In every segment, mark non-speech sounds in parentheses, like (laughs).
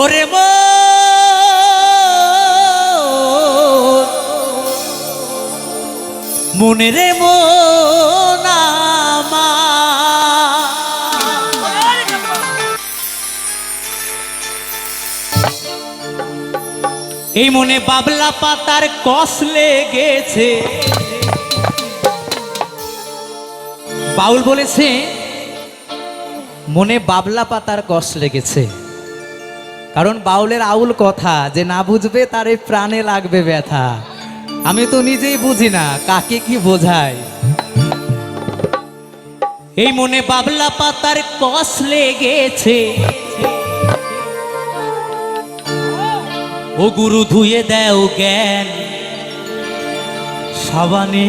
ওরে মো। মনে রে। এই মনে বাবলা পাতার কস লেগেছে। বাউল বলেছে, মনে বাবলা পাতার কস লেগেছে। কারণ বাউলের আউল কথা, যে না বুঝবে তার এই প্রাণে লাগবে ব্যথা। আমি তো নিজেই বুঝি না, কাকে কি বোঝায়। এই মনে বাবলা পাতার কষ লেগেছে। ও গুরু ধুয়ে দেও জ্ঞান, সাবানে।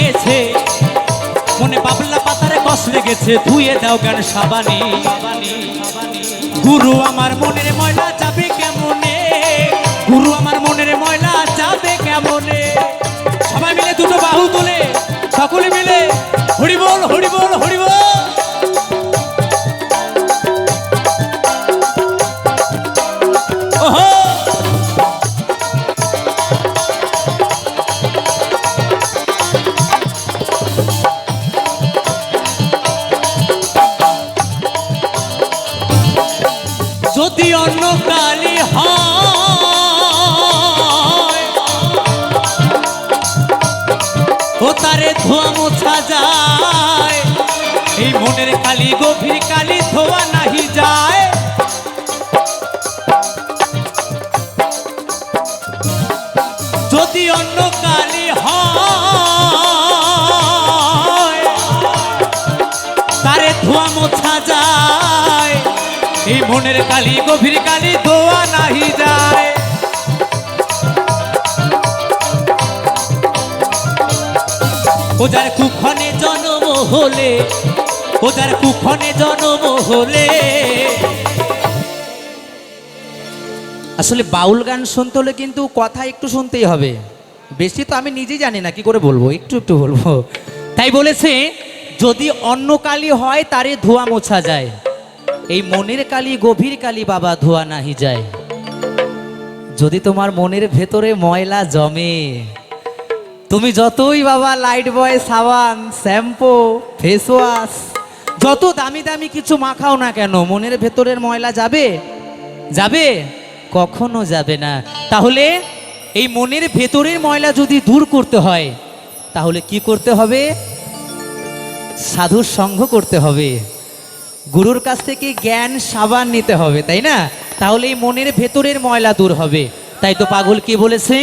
লেগেছে। মনে বাবলা পাতারে কষ লেগেছে। ধুয়ে দাও কেন সাবানি। গুরু আমার মনের ময়লা যদি অন্য কালি হয় ও তারে ধোয়া মোছা যায়? এই মনের কালি, গভীর কালি ধোয়া নাহি যায়। এই মনের কালি, গভীর কালি নাহি যায়। ও যার কুক্ষণে জন্ম হলে ও যার কুক্ষণে জন্ম হলে। আসলে বাউল গান শুনতে হলে কিন্তু কথা একটু শুনতেই হবে। বেশি তো আমি নিজেই জানি না, কি করে বলব? একটু একটু বলব। তাই বলেছে, যদি অন্য কালি হয়, তারে ধোয়া মোছা যায়। এই মনের কালি, গভীর কালি বাবা ধোয়া নাহি যায়। যদি তোমার মনের ভেতরে ময়লা জমে, তুমি যতই বাবা লাইট বয় সাবান, শ্যাম্পু ফেস ওয়াশ যত দামি দামি কিছু মাখাও না কেন, মনের ভেতরের ময়লা যাবে? যাবে? কখনো যাবে না। তাহলে এই মনের ভেতরের ময়লা যদি দূর করতে হয়, তাহলে কি করতে হবে? সাধুর সঙ্গ করতে হবে। গুরুর কাছ থেকে জ্ঞান সাবান নিতে হবে, তাই না? তাহলে এই মনের ভেতরের ময়লা দূর হবে। তাই তো পাগল কি বলেছে?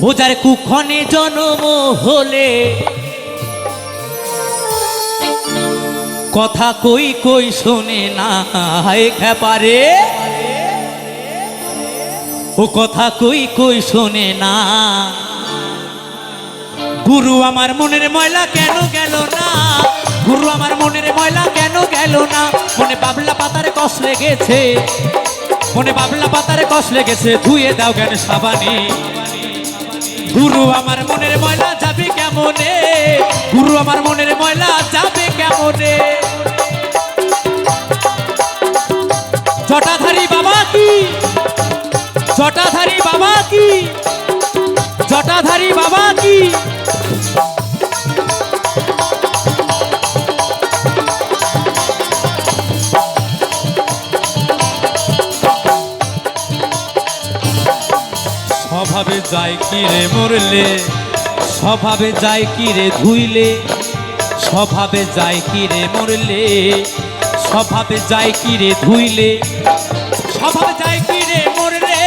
বোঝার কুক্ষণে জন্ম হলে। কথা কই কই শোনে না, হায় খেপারে ও কথা কই কই শোনে না। গুরু, আমার মনের ময়লা কেন গেল না? গুরু আমার মনের ময়লা, কেন গেল না? মনে বাবলা পাতারে কষ লেগেছে। মনে বাবলা পাতারে কষ লেগেছে, ধুয়ে দাও কেন সাবানি? গুরু আমার মনের ময়লা যাবে কেমনে? গুরু আমার মনের ময়লা যাবে কেমনে? জটাধারী বাবা কি? জটাধারী বাবা কি? জটাধারী বাবা স্বভাবে যায় কি রে মরলে? স্বভাবে যায় কি রে ধুইলে? স্বভাবে যায় কি রে মরলে? স্বভাবে যায় কি রে ধুইলে? স্বভাবে যায় কি রে মরলে?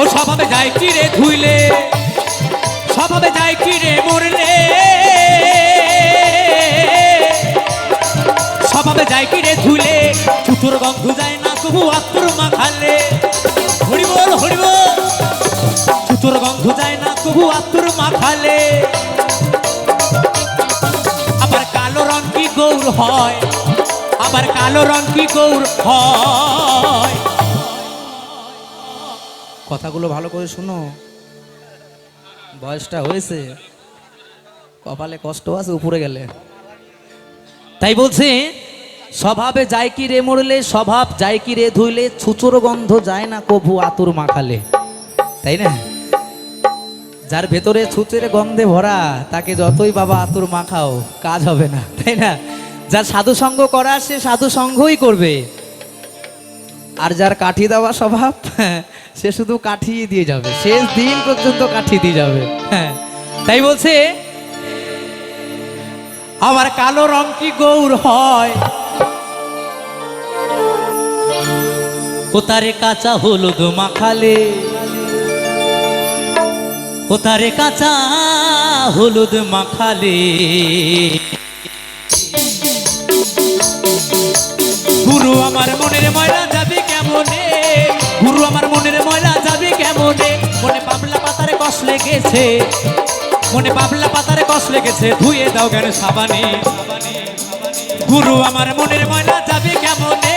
ও স্বভাবে যায় কি রে ধুইলে? স্বভাবে যায় কি রে মরলে? স্বভাবে যায় কি গন্ধ যায় না আত্মর মাখালে যায় না আত্মর মাখালে আবার কালো রং কি গৌর হয়? আবার কালো রং কি গৌর হয়? কথাগুলো ভালো করে শুনো। বয়সটা হয়েছে। কপালে কষ্ট আছে, উপরে গেলে। তাই বলছে স্বভাবে যায় কি রে মরলে? স্বভাব যায় কি রে ধুইলে? ছুচুর গন্ধ যায় না কভু আতুর মাখালে। তাই না? যার ভেতরে ছুচের গন্ধে ভরা, তাকে যতই বাবা আতুর মাখাও, কাজ হবে না। তাই না? যার সাধু সঙ্গ করা, সে সাধু সঙ্গই করবে। আর যার কাঠি দেওয়া স্বভাব, (laughs) সে শুধু কাঠি দিয়ে যাবে। শেষ দিন পর্যন্ত কাঠি দিয়ে যাবে। হ্যাঁ (laughs) তাই বলছে, আমার কালো রং কি গৌর হয়? ও তারে কাঁচা হলুদ মাখালে? ও তারে কাঁচা হলুদ মাখালে? গুরু আমার মনের ময়লা যাবে কেমনে? গুরু আমার মনের ময়লা যাবে কেমনে? মনে পাবলা পাতারে কষ লেগেছে। মনে পাবলা পাতারে কষ লেগেছে। ধুয়ে দাও কেন সাবানে? গুরু আমার মনের ময়লা যাবে কেমনে?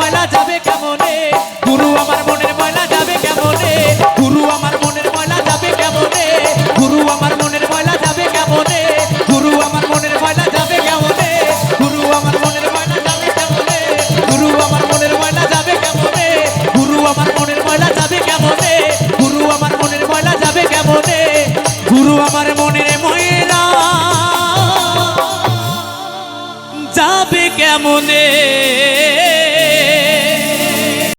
মনে